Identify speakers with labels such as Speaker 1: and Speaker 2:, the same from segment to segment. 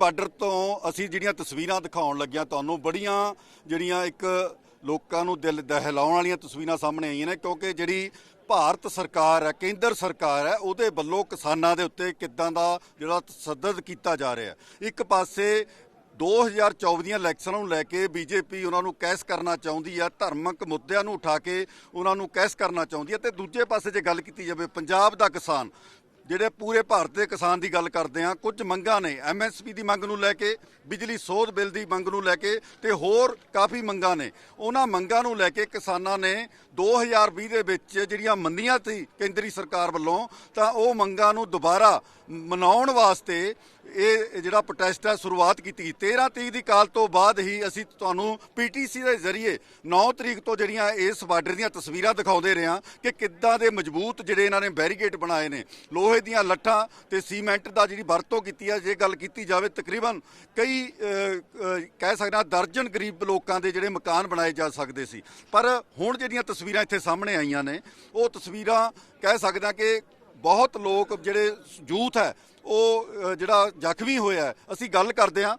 Speaker 1: Border ਤੋਂ ਅਸੀਂ ਜਿਹੜੀਆਂ ਤਸਵੀਰਾਂ ਦਿਖਾਉਣ ਲੱਗਿਆ, ਤੁਹਾਨੂੰ ਬੜੀਆਂ ਜਿਹੜੀਆਂ ਇੱਕ ਲੋਕਾਂ ਨੂੰ ਦਿਲ ਦਹਿਲਾਉਣ ਵਾਲੀਆਂ ਤਸਵੀਰਾਂ ਸਾਹਮਣੇ ਆਈਆਂ ਨੇ, ਕਿਉਂਕਿ ਜਿਹੜੀ ਭਾਰਤ ਸਰਕਾਰ ਹੈ, ਕੇਂਦਰ ਸਰਕਾਰ ਹੈ, ਉਹਦੇ ਵੱਲੋਂ ਕਿਸਾਨਾਂ ਦੇ ਉੱਤੇ ਕਿੱਦਾਂ ਦਾ ਜਿਹੜਾ ਤਸੱਦਦ ਕੀਤਾ ਜਾ ਰਿਹਾ ਇੱਕ ਪਾਸੇ 2024 ਦੀਆਂ ਇਲੈਕਸ਼ਨਾਂ ਨੂੰ ਲੈ ਕੇ ਬੀਜੇਪੀ ਉਹਨਾਂ ਨੂੰ ਕੈਸ ਕਰਨਾ ਚਾਹੁੰਦੀ ਹੈ, ਧਾਰਮਿਕ ਮੁੱਦਿਆਂ ਨੂੰ ਉਠਾ ਕੇ ਉਹਨਾਂ ਨੂੰ ਕੈਸ ਕਰਨਾ ਚਾਹੁੰਦੀ ਹੈ, ਤੇ ਦੂਜੇ ਪਾਸੇ ਜੇ ਗੱਲ ਕੀਤੀ ਜਾਵੇ, ਪੰਜਾਬ ਦਾ ਕਿਸਾਨ ਜਿਹੜੇ ਪੂਰੇ ਭਾਰਤ ਦੇ ਕਿਸਾਨ ਦੀ ਗੱਲ ਕਰਦੇ ਆ ਕੁਝ ਮੰਗਾਂ ਨੇ। ਐਮਐਸਪੀ ਦੀ ਮੰਗ ਨੂੰ ਲੈ ਕੇ, ਬਿਜਲੀ ਸੋਧ ਬਿੱਲ ਦੀ ਮੰਗ ਨੂੰ ਲੈ ਕੇ ਤੇ ਹੋਰ ਕਾਫੀ ਮੰਗਾਂ ਨੇ। ਉਹਨਾਂ ਮੰਗਾਂ ਨੂੰ ਲੈ ਕੇ ਕਿਸਾਨਾਂ ਨੇ 2020 ਦੇ ਵਿੱਚ ਜਿਹੜੀਆਂ ਮੰਨੀਆਂ ਸੀ ਕੇਂਦਰੀ ਸਰਕਾਰ ਵੱਲੋਂ, ਤਾਂ ਉਹ ਮੰਗਾਂ ਨੂੰ ਦੁਬਾਰਾ ਮਨਾਉਣ ਵਾਸਤੇ ਇਹ ਜਿਹੜਾ ਪ੍ਰੋਟੈਸਟ ਹੈ ਸ਼ੁਰੂਆਤ ਕੀਤੀ। 13 ਤਰੀਕ ਦੀ ਕਾਲ ਤੋਂ ਬਾਅਦ ਹੀ ਅਸੀਂ ਤੁਹਾਨੂੰ ਪੀਟੀਸੀ ਦੇ ਜ਼ਰੀਏ 9 ਤਰੀਕ ਤੋਂ ਜਿਹੜੀਆਂ ਇਸ ਬਾਰਡਰ ਦੀਆਂ ਤਸਵੀਰਾਂ ਦਿਖਾਉਂਦੇ ਰਹੇ ਹਾਂ ਕਿ ਕਿੱਦਾਂ ਦੇ ਮਜ਼ਬੂਤ ਜਿਹੜੇ ਇਹਨਾਂ ਨੇ ਬੈਰੀਕੇਡ ਬਣਾਏ ਨੇ। ਲੋਹੇ ਦੀਆਂ ਲੱਠਾਂ ਤੇ ਸੀਮੈਂਟ ਦਾ ਜਿਹੜੀ ਵਰਤੋਂ ਕੀਤੀ ਹੈ ਜੇ ਗੱਲ ਕੀਤੀ ਜਾਵੇ ਤਕਰੀਬਨ ਕਈ ਅਹ, ਅਹ, ਕਹਿ ਸਕਦਾ ਦਰਜਨ ਗਰੀਬ ਲੋਕਾਂ ਦੇ ਜਿਹੜੇ ਮਕਾਨ ਬਣਾਏ ਜਾ ਸਕਦੇ ਸੀ। ਪਰ ਹੁਣ ਜਿਹੜੀਆਂ ਤਸਵੀਰਾਂ ਇੱਥੇ ਸਾਹਮਣੇ ਆਈਆਂ ਨੇ ਉਹ ਤਸਵੀਰਾਂ ਕਹਿ ਸਕਦਾ ਕਿ ਬਹੁਤ ਲੋਕ ਜਿਹੜੇ ਯੂਥ ਹੈ ਉਹ ਜਿਹੜਾ ਜ਼ਖਮੀ ਹੋਇਆ ਅਸੀਂ ਗੱਲ ਕਰਦੇ ਹਾਂ।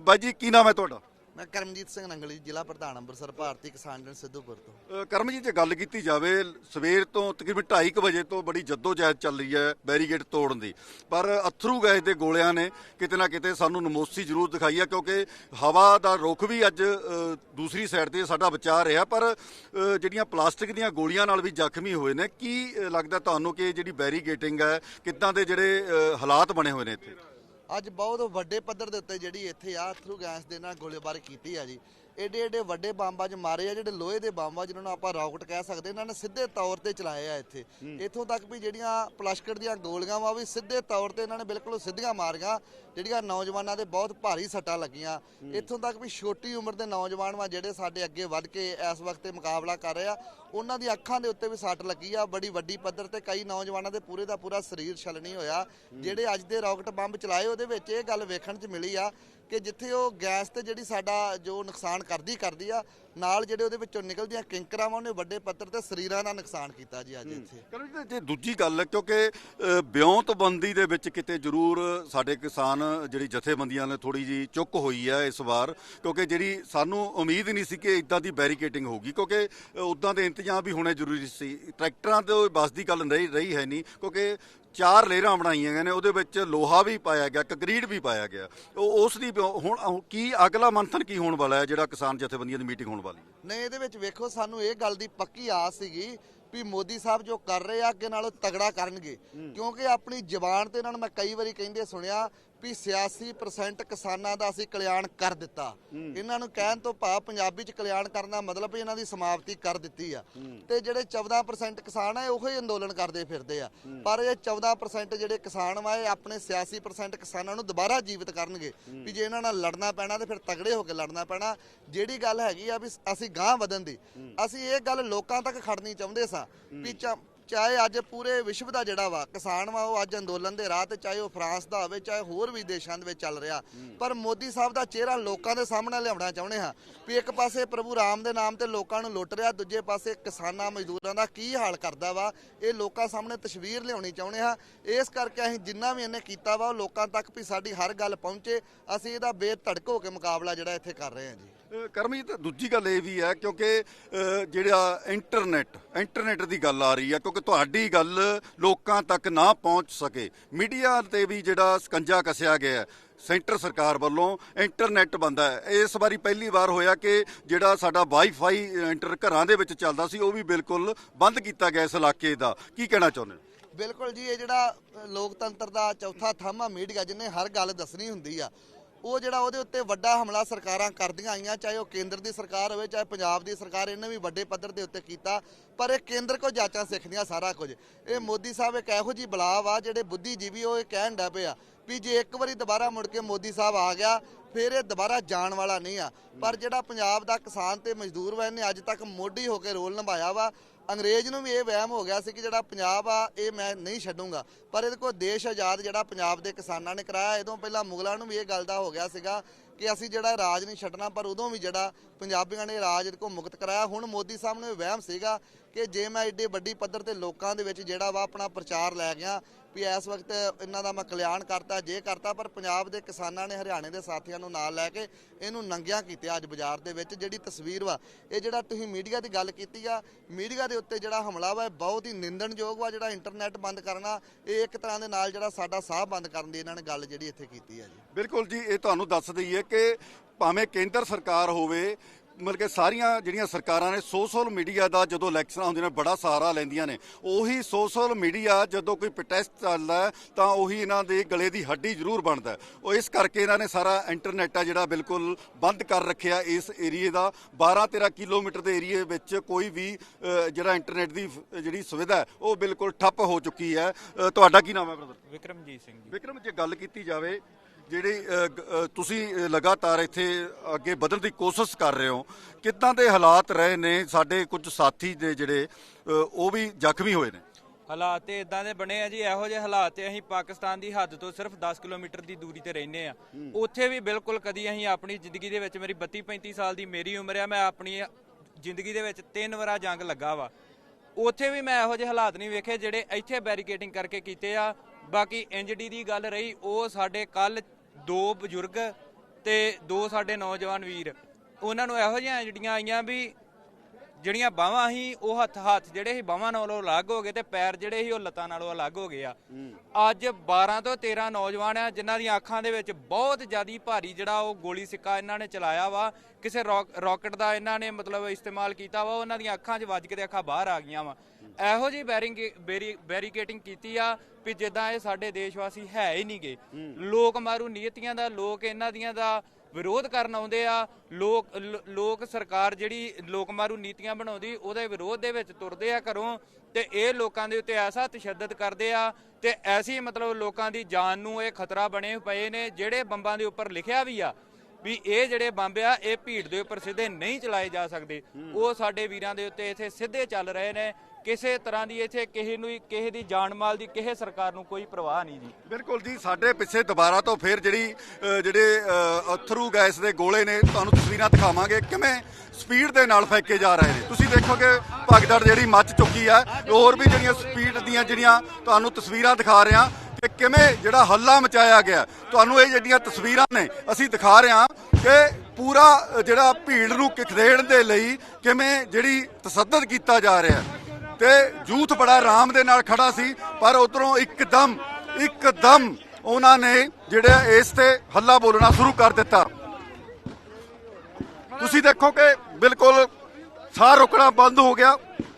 Speaker 1: ਬਾਈ ਜੀ ਕੀ ਨਾਮ ਹੈ ਤੁਹਾਡਾ?
Speaker 2: ਮੈਂ ਕਰਮਜੀਤ ਸਿੰਘ ਨੰਗਲੀ ਜ਼ਿਲ੍ਹਾ ਪ੍ਰਧਾਨ ਅੰਮ੍ਰਿਤਸਰ ਭਾਰਤੀ ਕਿਸਾਨ ਯੂਨੀਅਨ ਸਿੱਧੂਪੁਰ ਤੋਂ।
Speaker 1: ਅ, ਕਰਮਜੀਤ ਜੇ ਗੱਲ ਕੀਤੀ ਜਾਵੇ ਸਵੇਰ ਤੋਂ ਤਕਰੀਬਨ 2:30 ਵਜੇ ਤੋਂ ਬੜੀ ਜਹਿਦ ਚੱਲ ਰਹੀ ਹੈ ਬੈਰੀਗੇਡ ਤੋੜਨ ਦੀ। ਪਰ ਅਥਰੂ ਗੈਸ ਦੇ ਗੋਲਿਆਂ ਨੇ ਕਿਤੇ ਨਾ ਕਿਤੇ ਸਾਨੂੰ ਨਮੋਸੀ ਜ਼ਰੂਰ ਦਿਖਾਈ ਹੈ ਕਿਉਂਕਿ ਹਵਾ ਦਾ ਰੁਖ ਵੀ ਅੱਜ ਅ, ਦੂਸਰੀ ਸਾਈਡ ਤੇ ਸਾਡਾ ਬਚਾ ਰਿਹਾ ਪਰ ਅ, ਜਿਹੜੀਆਂ ਪਲਾਸਟਿਕ ਦੀਆਂ ਗੋਲੀਆਂ ਨਾਲ ਵੀ ਜ਼ਖਮੀ ਹੋਏ ਨੇ ਕੀ ਅ, ਲੱਗਦਾ ਤੁਹਾਨੂੰ ਕਿ ਇਹ ਜਿਹੜੀ ਬੈਰੀਗੇਟਿੰਗ ਹੈ ਕਿੱਦਾਂ ਦੇ ਜਿਹੜੇ ਅ, ਹਾਲਾਤ ਬਣੇ ਹੋਏ ਨੇ ਇੱਥੇ?
Speaker 2: ਅੱਜ ਬਹੁਤ ਵੱਡੇ ਪੱਧਰ ਦੇ ਉੱਤੇ ਜਿਹੜੀ ਇੱਥੇ ਆ ਥਰੂ ਗੈਸ ਦੇ ਨਾਲ ਗੋਲੀਬਾਰੀ ਕੀਤੀ ਆ ਜੀ। ਏਡੇ ਏਡੇ ਵੱਡੇ ਬੰਬਾਂ 'ਚ ਮਾਰੇ ਆ ਜਿਹੜੇ ਲੋਹੇ ਦੇ ਬੰਬ ਆ ਜਿਨ੍ਹਾਂ ਨੂੰ ਆਪਾਂ ਰਾਕਟ ਕਹਿ ਸਕਦੇ ਇਹਨਾਂ ਨੇ ਸਿੱਧੇ ਤੌਰ ਤੇ ਚਲਾਏ ਆ ਇੱਥੇ। ਇੱਥੋਂ ਤੱਕ ਵੀ ਜਿਹੜੀਆਂ ਪਲਾਸਟਿਕ ਦੀਆਂ ਗੋਲੀਆਂ ਵਾ ਵੀ ਸਿੱਧੇ ਤੌਰ ਤੇ ਇਹਨਾਂ ਨੇ ਬਿਲਕੁਲ ਸਿੱਧੀਆਂ ਮਾਰੀਆਂ। ਜਿਹੜੀਆਂ ਨੌਜਵਾਨਾਂ ਦੇ ਬਹੁਤ ਭਾਰੀ ਸੱਟਾਂ ਲੱਗੀਆਂ। ਇੱਥੋਂ ਤੱਕ ਵੀ ਛੋਟੀ ਉਮਰ ਦੇ ਨੌਜਵਾਨ ਵਾ ਜਿਹੜੇ ਸਾਡੇ ਅੱਗੇ ਵੱਧ ਕੇ ਇਸ ਵਕਤ ਤੇ ਮੁਕਾਬਲਾ ਕਰ ਰਹੇ ਆ ਉਹਨਾਂ ਦੀ ਅੱਖਾਂ ਦੇ ਉੱਤੇ ਵੀ ਸੱਟ ਲੱਗੀ ਆ। ਬੜੀ ਵੱਡੀ ਪੱਧਰ ਤੇ ਕਈ ਨੌਜਵਾਨਾਂ ਦੇ ਪੂਰੇ ਦਾ ਪੂਰਾ ਸਰੀਰ ਛਲਣੀ ਹੋਇਆ। ਜਿਹੜੇ ਅੱਜ ਦੇ ਰਾਕਟ ਬੰਬ ਚਲਾਏ ਉਹਦੇ ਵਿੱਚ ਇਹ ਗੱਲ ਵੇਖਣ 'ਚ ਮਿਲੀ ਆ ਕਿ ਜਿੱਥੇ ਉਹ ਗੈਸ ਤੇ ਜਿਹੜੀ ਸਾਡਾ ਜੋ ਨੁਕਸਾਨ ਕਰਦੀ ਕਰਦੀ ਆ ਨਾਲ ਜਿਹੜੇ ਉਹਦੇ ਵਿੱਚੋਂ ਨਿਕਲਦੀਆਂ ਕਿੰਕਰਾਂ ਵਾ ਉਹਨੇ ਵੱਡੇ ਪੱਧਰ ਤੇ ਸਰੀਰਾਂ ਦਾ ਨੁਕਸਾਨ ਕੀਤਾ ਜੀ ਅੱਜ ਇੱਥੇ।
Speaker 1: ਕਰੋ ਜੀ ਜੇ ਦੂਜੀ ਗੱਲ ਹੈ ਕਿਉਂਕਿ ਅ, ਵਿਉਂਤਬੰਦੀ ਦੇ ਵਿੱਚ ਕਿਤੇ ਜ਼ਰੂਰ ਸਾਡੇ ਕਿਸਾਨ ਜਿਹੜੀ ਜਥੇਬੰਦੀਆਂ ਨੇ ਥੋੜੀ ਜੀ ਚੁੱਕ ਹੋਈ ਹੈ ਇਸ ਵਾਰ ਕਿਉਂਕਿ ਜਿਹੜੀ ਸਾਨੂੰ ਉਮੀਦ ਨਹੀਂ ਸੀ ਕਿ ਇਦਾਂ ਦੀ ਬੈਰੀਕੇਟਿੰਗ ਹੋਊਗੀ ਕਿਉਂਕਿ ਉਦਾਂ ਦੇ ਇੰਤਜ਼ਾਮ ਵੀ ਹੋਣੇ ਜ਼ਰੂਰੀ ਸੀ। ਟਰੈਕਟਰਾਂ ਤੇ ਬੱਸ ਦੀ ਗੱਲ ਨਹੀਂ ਰਹੀ ਹੈ ਨਹੀਂ ਕਿਉਂਕਿ ਚਾਰ ਲੇਅਰਾਂ ਬਣਾਈਆਂ ਗਈਆਂ ਨੇ ਉਹਦੇ ਵਿੱਚ ਲੋਹਾ ਵੀ ਪਾਇਆ ਗਿਆ ਕੰਕਰੀਟ ਵੀ ਪਾਇਆ ਗਿਆ। ਉਹ ਉਸ ਦੀ ਹੁਣ ਹੁਣ ਕੀ ਅਗਲਾ ਮੰਥਨ ਕੀ ਹੋਣ ਵਾਲਾ ਹੈ ਜਿਹੜਾ ਕਿਸਾਨ ਜਥੇਬੰਦੀਆਂ ਦੀ ਮੀਟਿੰਗ ਹੋਣ ਵਾਲੀ। ਹੈ
Speaker 2: ਨਹੀਂ ਇਹਦੇ ਵਿੱਚ ਵੇਖੋ ਸਾਨੂੰ ਇਹ ਗੱਲ ਦੀ ਪੱਕੀ ਆਸ ਸੀਗੀ ਵੀ ਮੋਦੀ ਸਾਹਿਬ ਜੋ ਕਰ ਰਹੇ ਆ ਅੱਗੇ ਨਾਲੋਂ ਤਗੜਾ ਕਰਨਗੇ। ਕਿਉਂਕਿ ਆਪਣੀ ਜ਼ਬਾਨ ਤੇ ਇਹਨਾਂ ਨੂੰ ਮੈਂ ਕਈ ਵਾਰੀ ਕਹਿੰਦੇ ਸੁਣਿਆ ਵੀ 86% ਕਿਸਾਨਾਂ ਦਾ ਅਸੀਂ ਕਲਿਆਣ ਕਰ ਦਿੱਤਾ। ਇਹਨਾਂ ਨੂੰ ਕਹਿਣ ਤੋਂ ਭਾਵ ਪੰਜਾਬੀ ਚ ਕਲਿਆਣ ਕਰਨ ਦਾ ਮਤਲਬ ਇਹਨਾਂ ਦੀ ਸਮਾਪਤੀ ਕਰ ਦਿੱਤੀ ਆ। ਤੇ ਜਿਹੜੇ 14% ਕਿਸਾਨ ਆ ਉਹੀ ਅੰਦੋਲਨ ਕਰਦੇ ਫਿਰਦੇ ਆ। ਪਰ ਇਹ 14% ਜਿਹੜੇ ਕਿਸਾਨ ਵਾ ਇਹ ਆਪਣੇ 86% ਕਿਸਾਨਾਂ ਨੂੰ ਦੁਬਾਰਾ ਜੀਵਿਤ ਕਰਨਗੇ। ਵੀ ਜੇ ਇਹਨਾਂ ਨਾਲ ਲੜਨਾ ਪੈਣਾ ਤੇ ਫਿਰ ਤਗੜੇ ਹੋ ਕੇ ਲੜਨਾ ਪੈਣਾ। ਜਿਹੜੀ ਗੱਲ ਹੈਗੀ ਆ ਵੀ ਅਸੀਂ ਗਾਂਹ ਵਧਣ ਦੀ ਅਸੀਂ ਇਹ ਗੱਲ ਲੋਕਾਂ ਤੱਕ ਖੜਨੀ ਚਾਹੁੰਦੇ ਸਾਂ। ਵੀ ਚਾ- ਚਾਹੇ ਅੱਜ ਪੂਰੇ ਵਿਸ਼ਵ ਦਾ ਜਿਹੜਾ ਵਾ ਕਿਸਾਨ ਵਾ ਉਹ ਅੱਜ ਅੰਦੋਲਨ ਦੇ ਰਾਹ ਤੇ ਚਾਹੇ ਉਹ ਫਰਾਂਸ ਦਾ ਹੋਵੇ, ਚਾਹੇ ਹੋਰ ਵੀ ਦੇਸ਼ਾਂ ਦੇ ਵਿੱਚ ਚੱਲ ਰਿਹਾ। ਪਰ ਮੋਦੀ ਸਾਹਿਬ ਦਾ ਚਿਹਰਾ ਲੋਕਾਂ ਦੇ ਸਾਹਮਣੇ ਲਿਆਉਣਾ ਚਾਹੁੰਦੇ ਹਾਂ ਵੀ ਇੱਕ ਪਾਸੇ ਪ੍ਰਭੂ ਰਾਮ ਦੇ ਨਾਮ ਤੇ ਲੋਕਾਂ ਨੂੰ ਲੁੱਟ ਰਿਹਾ, ਦੂਜੇ ਪਾਸੇ ਕਿਸਾਨਾਂ ਮਜ਼ਦੂਰਾਂ ਦਾ ਕੀ ਹਾਲ ਕਰਦਾ ਵਾ, ਇਹ ਲੋਕਾਂ ਸਾਹਮਣੇ ਤਸਵੀਰ ਲਿਆਉਣੀ ਚਾਹੁੰਦੇ ਹਾਂ। ਇਸ ਕਰਕੇ ਅਸੀਂ ਜਿੰਨਾ ਵੀ ਇਹਨੇ ਕੀਤਾ ਵਾ, ਉਹ ਲੋਕਾਂ ਤੱਕ ਵੀ ਸਾਡੀ ਹਰ ਗੱਲ ਪਹੁੰਚੇ, ਅਸੀਂ ਇਹਦਾ ਬੇਧੜਕ ਹੋ ਕੇ ਮੁਕਾਬਲਾ ਜਿਹੜਾ ਇੱਥੇ ਕਰ ਰਹੇ ਹਾਂ ਜੀ।
Speaker 1: ਕਰਮਜੀਤ, ਦੂਜੀ ਗੱਲ ਇਹ ਵੀ ਹੈ ਕਿਉਂਕਿ ਜਿਹੜਾ ਇੰਟਰਨੈਟ ਇੰਟਰਨੈਟ ਦੀ ਗੱਲ ਆ ਰਹੀ ਹੈ ਕਿਉਂਕਿ ਤੁਹਾਡੀ ਗੱਲ ਲੋਕਾਂ ਤੱਕ ਨਾ ਪਹੁੰਚ ਸਕੇ। ਮੀਡੀਆ ਤੇ ਵੀ ਜਿਹੜਾ ਸਕੰਜਾ ਕੱਸਿਆ ਗਿਆ ਹੈ, ਸੈਂਟਰ ਸਰਕਾਰ ਵੱਲੋਂ ਇੰਟਰਨੈਟ ਬੰਦਾ ਹੈ। ਇਸ ਵਾਰੀ ਪਹਿਲੀ ਵਾਰ ਹੋਇਆ ਕਿ ਜਿਹੜਾ ਸਾਡਾ ਵਾਈਫਾਈ ਇੰਟਰ ਘਰਾਂ ਦੇ ਵਿੱਚ ਚੱਲਦਾ ਸੀ, ਉਹ ਵੀ ਬਿਲਕੁਲ ਬੰਦ ਕੀਤਾ ਗਿਆ ਇਸ ਇਲਾਕੇ ਦਾ। ਕੀ ਕਹਿਣਾ ਚਾਹੁੰਦੇ ਹੋ?
Speaker 2: ਬਿਲਕੁਲ ਜੀ, ਇਹ ਜਿਹੜਾ ਲੋਕਤੰਤਰ ਦਾ ਚੌਥਾ ਥੰਮ ਮੀਡੀਆ ਜਿਹਨੇ ਹਰ ਗੱਲ ਦੱਸਣੀ ਹੁੰਦੀ ਆ ਉਹ ਜਿਹੜਾ ਉਹਦੇ ਉੱਤੇ ਵੱਡਾ ਹਮਲਾ ਸਰਕਾਰਾਂ ਕਰਦੀਆਂ ਆਈਆਂ, ਚਾਹੇ ਉਹ ਕੇਂਦਰ ਦੀ ਸਰਕਾਰ ਹੋਵੇ, ਚਾਹੇ ਪੰਜਾਬ ਦੀ ਸਰਕਾਰ, ਇਹਨੇ ਵੀ ਵੱਡੇ ਪੱਧਰ ਦੇ ਉੱਤੇ ਕੀਤਾ। ਪਰ ਇਹ ਕੇਂਦਰ ਕੋ ਜਾਂਚਾਂ ਸਿੱਖਦੀਆਂ ਸਾਰਾ ਕੁਝ। ਇਹ ਮੋਦੀ ਸਾਹਿਬ ਇੱਕ ਇਹੋ ਜੀ ਬਲਾਵ ਆ, ਜਿਹੜੇ ਬੁੱਧੀਜੀਵੀ ਉਹ ਇਹ ਕਹਿਣ ਡਾ ਪਏ ਆ ਵੀ ਜੇ ਇੱਕ ਵਾਰੀ ਦੁਬਾਰਾ ਮੁੜ ਕੇ ਮੋਦੀ ਸਾਹਿਬ ਆ ਗਿਆ, ਫਿਰ ਇਹ ਦੁਬਾਰਾ ਜਾਣ ਵਾਲਾ ਨਹੀਂ ਆ। ਪਰ ਜਿਹੜਾ ਪੰਜਾਬ ਦਾ ਕਿਸਾਨ ਤੇ ਮਜ਼ਦੂਰ ਵਾ, ਇਹਨੇ ਅੱਜ ਤੱਕ ਮੋਢੀ ਹੋ ਕੇ ਰੋਲ ਨਿਭਾਇਆ ਵਾ। ਅੰਗਰੇਜ਼ ਨੂੰ ਵੀ ਇਹ ਵਹਿਮ ਹੋ ਗਿਆ ਸੀ ਕਿ ਜਿਹੜਾ ਪੰਜਾਬ ਆ, ਇਹ ਮੈਂ ਨਹੀਂ ਛੱਡੂੰਗਾ। ਪਰ ਇਹਦੇ ਕੋਲ ਦੇਸ਼ ਆਜ਼ਾਦ ਜਿਹੜਾ ਪੰਜਾਬ ਦੇ ਕਿਸਾਨਾਂ ਨੇ ਕਰਾਇਆ, ਇਹਦੋਂ ਪਹਿਲਾਂ ਮੁਗਲਾਂ ਨੂੰ ਵੀ ਇਹ ਗੱਲ ਦਾ ਹੋ ਗਿਆ ਸੀਗਾ ਕਿ ਅਸੀਂ ਜਿਹੜਾ ਰਾਜ ਨਹੀਂ ਛੱਡਣਾ, ਪਰ ਉਦੋਂ ਵੀ ਜਿਹੜਾ ਪੰਜਾਬੀਆਂ ਨੇ ਰਾਜ ਇਹਦੇ ਕੋਲ ਮੁਕਤ ਕਰਾਇਆ। ਹੁਣ ਮੋਦੀ ਸਾਹਿਬ ਨੂੰ ਇਹ ਵਹਿਮ ਸੀਗਾ ਕਿ ਜੇ ਮੈਂ ਏਡੇ ਵੱਡੀ ਪੱਧਰ ਤੇ ਲੋਕਾਂ ਦੇ ਵਿੱਚ ਜਿਹੜਾ ਵਾ ਆਪਣਾ ਪ੍ਰਚਾਰ ਲੈ ਗਿਆ ਵੀ ਇਸ ਵਕਤ ਇਹਨਾਂ ਦਾ ਮੈਂ ਕਲਿਆਣ ਕਰਤਾ, ਜੇ ਕਰਤਾ, ਪਰ ਪੰਜਾਬ ਦੇ ਕਿਸਾਨਾਂ ਨੇ, ਹਰਿਆਣੇ ਦੇ ਸਾਥੀਆਂ ਨੂੰ ਨਾਲ ਲੈ ਕੇ ਇਹਨੂੰ ਨੰਗਿਆ ਕੀਤਾ ਅੱਜ ਬਾਜ਼ਾਰ ਦੇ ਵਿੱਚ। ਜਿਹੜੀ ਤਸਵੀਰ ਵਾ, ਇਹ ਜਿਹੜਾ ਤੁਸੀਂ ਮੀਡੀਆ ਦੀ ਗੱਲ ਕੀਤੀ ਆ, ਮੀਡੀਆ ਦੇ ਉੱਤੇ ਜਿਹੜਾ ਹਮਲਾ ਵਾ, ਇਹ ਬਹੁਤ ਹੀ ਨਿੰਦਣਯੋਗ ਵਾ ਜਿਹੜਾ ਇੰਟਰਨੈਟ ਬੰਦ ਕਰਨਾ, ਇਹ ਇੱਕ ਤਰ੍ਹਾਂ ਦੇ ਨਾਲ ਜਿਹੜਾ ਸਾਡਾ ਸਾਹ ਬੰਦ ਕਰਨ ਦੀ ਇਹਨਾਂ ਨੇ ਗੱਲ ਜਿਹੜੀ ਇੱਥੇ ਕੀਤੀ ਆ ਜੀ।
Speaker 1: ਬਿਲਕੁਲ ਜੀ, ਇਹ ਤੁਹਾਨੂੰ ਦੱਸ ਦਈਏ ਕਿ ਭਾਵੇਂ ਕੇਂਦਰ ਸਰਕਾਰ ਹੋਵੇ ਮਤਲਬ ਕਿ ਸਾਰੀਆਂ ਜਿਹੜੀਆਂ ਸਰਕਾਰਾਂ ਨੇ ਸੋਸ਼ਲ ਮੀਡੀਆ ਦਾ ਜਦੋਂ ਇਲੈਕਸ਼ਨ ਆਉਂਦੇ ਨੇ ਬੜਾ ਸਹਾਰਾ ਲੈਂਦੀਆਂ ਨੇ। ਉਹੀ ਸੋਸ਼ਲ ਮੀਡੀਆ ਜਦੋਂ ਕੋਈ ਪ੍ਰੋਟੈਸਟ ਚੱਲਦਾ ਤਾਂ ਉਹੀ ਇਹਨਾਂ ਦੇ ਗਲੇ ਦੀ ਹੱਡੀ ਜ਼ਰੂਰ ਬਣਦਾ। ਉਹ ਇਸ ਕਰਕੇ ਇਹਨਾਂ ਨੇ ਸਾਰਾ ਇੰਟਰਨੈਟ ਆ ਜਿਹੜਾ ਬਿਲਕੁਲ ਬੰਦ ਕਰ ਰੱਖਿਆ ਇਸ ਏਰੀਏ ਦਾ। 12-13 ਕਿਲੋਮੀਟਰ ਦੇ ਏਰੀਏ ਵਿੱਚ ਕੋਈ ਵੀ ਜਿਹੜਾ ਇੰਟਰਨੈਟ ਦੀ ਜਿਹੜੀ ਸੁਵਿਧਾ ਉਹ ਬਿਲਕੁਲ ਠੱਪ ਹੋ ਚੁੱਕੀ ਹੈ। ਤੁਹਾਡਾ ਕੀ ਨਾਮ ਹੈ ਬ੍ਰਦਰ
Speaker 3: ਵਿਕਰਮਜੀਤ ਸਿੰਘ ਜੀ।
Speaker 1: ਵਿਕਰਮ ਜੇ ਗੱਲ ਕੀਤੀ ਜਾਵੇ ਜਿਹੜੀ ਤੁਸੀਂ ਲਗਾਤਾਰ ਇੱਥੇ ਅੱਗੇ ਵਧਣ ਦੀ ਕੋਸ਼ਿਸ਼ ਕਰ ਰਹੇ ਹੋ ਕਿੱਦਾਂ ਦੇ ਹਾਲਾਤ ਰਹੇ ਨੇ ਸਾਡੇ ਕੁਝ ਸਾਥੀ ਦੇ ਜਿਹੜੇ ਉਹ ਵੀ ਜ਼ਖਮੀ ਹੋਏ ਨੇ?
Speaker 3: ਹਾਲਾਤ ਤੇ ਇਦਾਂ ਦੇ ਬਣੇ ਆ ਜੀ ਇਹੋ ਜਿਹੇ ਹਾਲਾਤ ਤੇ ਅਸੀਂ ਪਾਕਿਸਤਾਨ ਦੀ ਹੱਦ ਤੋਂ ਸਿਰਫ 10 ਕਿਲੋਮੀਟਰ ਦੀ ਦੂਰੀ ਤੇ ਰਹਿੰਦੇ ਆ। ਉੱਥੇ ਵੀ ਬਿਲਕੁਲ ਕਦੀ ਅਸੀਂ ਆਪਣੀ ਜ਼ਿੰਦਗੀ ਦੇ ਵਿੱਚ ਮੇਰੀ 32 35 ਸਾਲ ਦੀ ਮੇਰੀ ਉਮਰ ਆ ਮੈਂ ਆਪਣੀ ਜ਼ਿੰਦਗੀ ਦੇ ਵਿੱਚ ਤਿੰਨ ਵਾਰਾ ਜੰਗ ਲੱਗਾ ਵਾ। ਉੱਥੇ ਵੀ ਮੈਂ ਇਹੋ ਜਿਹੇ ਹਾਲਾਤ ਨਹੀਂ ਵੇਖੇ ਜਿਹੜੇ ਇੱਥੇ ਬੈਰੀਕੇਡਿੰਗ ਕਰਕੇ ਕੀਤੇ ਆ। ਬਾਕੀ ਐਨਜੀਡੀ ਦੀ ਗੱਲ ਰਹੀ ਉਹ ਸਾਡੇ ਕੱਲ ਦੋ ਬਜ਼ੁਰਗ ਤੇ ਦੋ ਸਾਡੇ ਨੌਜਵਾਨ ਵੀਰ। ਉਹਨਾਂ ਨੂੰ ਇਹੋ ਜਿਹੀਆਂ ਜਿਹੜੀਆਂ ਆਈਆਂ ਵੀ ਜਿਹੜੀਆਂ ਬਾਹਾਂ ਸੀ ਉਹ ਹੱਥ ਹੱਥ ਜਿਹੜੇ ਸੀ ਬਾਹਾਂ ਨਾਲੋਂ ਅਲੱਗ ਹੋ ਗਏ ਤੇ ਪੈਰ ਜਿਹੜੇ ਸੀ ਉਹ ਲੱਤਾਂ ਨਾਲੋਂ ਅਲੱਗ ਹੋ ਗਏ ਆ। ਅੱਜ 12 ਤੋਂ 13 ਨੌਜਵਾਨ ਆ ਜਿਨ੍ਹਾਂ ਦੀਆਂ ਅੱਖਾਂ ਦੇ ਵਿੱਚ ਬਹੁਤ ਜ਼ਿਆਦੀ ਭਾਰੀ ਜਿਹੜਾ ਉਹ ਗੋਲੀ ਸਿੱਕਾ ਇਹਨਾਂ ਨੇ ਚਲਾਇਆ ਵਾ। ਕਿਸੇ ਰੌਕ- ਰੌਕਟ ਦਾ ਇਹਨਾਂ ਨੇ ਮਤਲਬ ਇਸਤੇਮਾਲ ਕੀਤਾ ਵਾ ਉਹਨਾਂ ਦੀਆਂ ਅੱਖਾਂ 'ਚ ਵੱਜ ਕੇ ਤੇ ਅੱਖਾਂ ਬਾਹਰ ਆ ਗਈਆਂ ਵਾ। ਇਹੋ ਜੀ ਬੈਰਿੰਗ ਬੈਰੀ ਬੈਰੀਕੇਟਿੰਗ ਕੀਤੀ ਆ ਵੀ ਜਿੱਦਾਂ ਇਹ ਸਾਡੇ ਦੇਸ਼ ਵਾਸੀ ਹੈ ਹੀ। ਨਹੀਂਗੇ ਲੋਕ ਮਾਰੂ ਨੀਅਤੀਆਂ ਦਾ ਲੋਕ ਇਹਨਾਂ ਦੀਆਂ ਦਾ ਵਿਰੋਧ ਕਰਨ ਆਉਂਦੇ ਆ, ਲੋਕ ਲੋਕ ਸਰਕਾਰ ਜਿਹੜੀ ਲੋਕ ਮਾਰੂ ਨੀਤੀਆਂ ਬਣਾਉਂਦੀ, ਉਹਦੇ ਵਿਰੋਧ ਦੇ ਵਿੱਚ ਤੁਰਦੇ ਆ ਘਰੋਂ ਤੇ ਇਹ ਲੋਕਾਂ ਦੇ ਉੱਤੇ ਐਸਾ ਤਸ਼ੱਦਦ ਕਰਦੇ ਆ ਤੇ ਐਸੀ ਮਤਲਬ ਲੋਕਾਂ ਦੀ ਜਾਨ ਨੂੰ ਇਹ ਖਤਰਾ ਬਣੇ ਪਏ ਨੇ, ਜਿਹੜੇ ਬੰਬਾਂ ਦੇ ਉੱਪਰ ਲਿਖਿਆ ਵੀ ਆ ਵੀ ਇਹ ਜਿਹੜੇ ਬੰਬ ਆ ਇਹ ਭੀੜ ਦੇ ਉੱਪਰ ਸਿੱਧੇ ਨਹੀਂ ਚਲਾਏ ਜਾ ਸਕਦੇ। ਉਹ ਸਾਡੇ ਵੀਰਾਂ ਦੇ ਉੱਤੇ ਇੱਥੇ ਸਿੱਧੇ ਚੱਲ ਰਹੇ ਨੇ। ਕਿਸੇ ਤਰ੍ਹਾਂ ਦੀ ਇੱਥੇ ਕਿਸੇ ਨੂੰ ਕਿਸੇ ਦੀ ਜਾਨ ਮਾਲ ਦੀ ਕਿਸੇ ਸਰਕਾਰ ਨੂੰ ਕੋਈ ਪਰਵਾਹ ਨਹੀਂ ਜੀ।
Speaker 1: ਬਿਲਕੁਲ ਜੀ ਸਾਡੇ ਪਿੱਛੇ ਦੁਬਾਰਾ ਤੋਂ ਫਿਰ ਜਿਹੜੀ ਜਿਹੜੇ ਅਥਰੂ ਗੈਸ ਦੇ ਗੋਲੇ ਨੇ ਤੁਹਾਨੂੰ ਤਸਵੀਰਾਂ ਦਿਖਾਵਾਂਗੇ ਕਿਵੇਂ ਸਪੀਡ ਦੇ ਨਾਲ ਫੈਕੇ ਜਾ ਰਹੇ ਨੇ। ਤੁਸੀਂ ਦੇਖੋਗੇ ਭਗਦੜ ਜਿਹੜੀ ਮੱਚ ਚੁੱਕੀ ਆ ਹੋਰ ਵੀ ਜਿਹੜੀਆਂ ਸਪੀਡ ਦੀਆਂ ਜਿਹੜੀਆਂ ਤੁਹਾਨੂੰ ਤਸਵੀਰਾਂ ਦਿਖਾ ਰਹੇ ਹਾਂ ਕਿ ਕਿਵੇਂ ਜਿਹੜਾ ਹੱਲਾ ਮਚਾਇਆ ਗਿਆ। ਤੁਹਾਨੂੰ ਇਹ ਜਿਹੜੀਆਂ ਤਸਵੀਰਾਂ ਨੇ, ਅਸੀਂ ਦਿਖਾ ਰਹੇ ਹਾਂ ਕਿ ਪੂਰਾ ਜਿਹੜਾ ਭੀੜ ਨੂੰ ਖਦੇੜਨ ਦੇ ਲਈ ਕਿਵੇਂ ਜਿਹੜੀ ਤਸੱਦਦ ਕੀਤਾ ਜਾ ਰਿਹਾ। ਹੈ ਤੇ ਜੂਥ ਬੜਾ ਆਰਾਮ ਦੇ ਨਾਲ ਖੜਾ ਸੀ, ਪਰ ਉਧਰੋਂ ਇੱਕਦਮ ਇੱਕਦਮ ਉਹਨਾਂ ਨੇ ਜਿਹੜੇ ਇਸ ਤੇ ਹੱਲਾ ਬੋਲਣਾ ਸ਼ੁਰੂ ਕਰ ਦਿੱਤਾ। ਤੁਸੀਂ ਦੇਖੋ ਕਿ ਬਿਲਕੁਲ ਸਾਹ ਰੁਕਣਾ ਬੰਦ ਹੋ ਗਿਆ।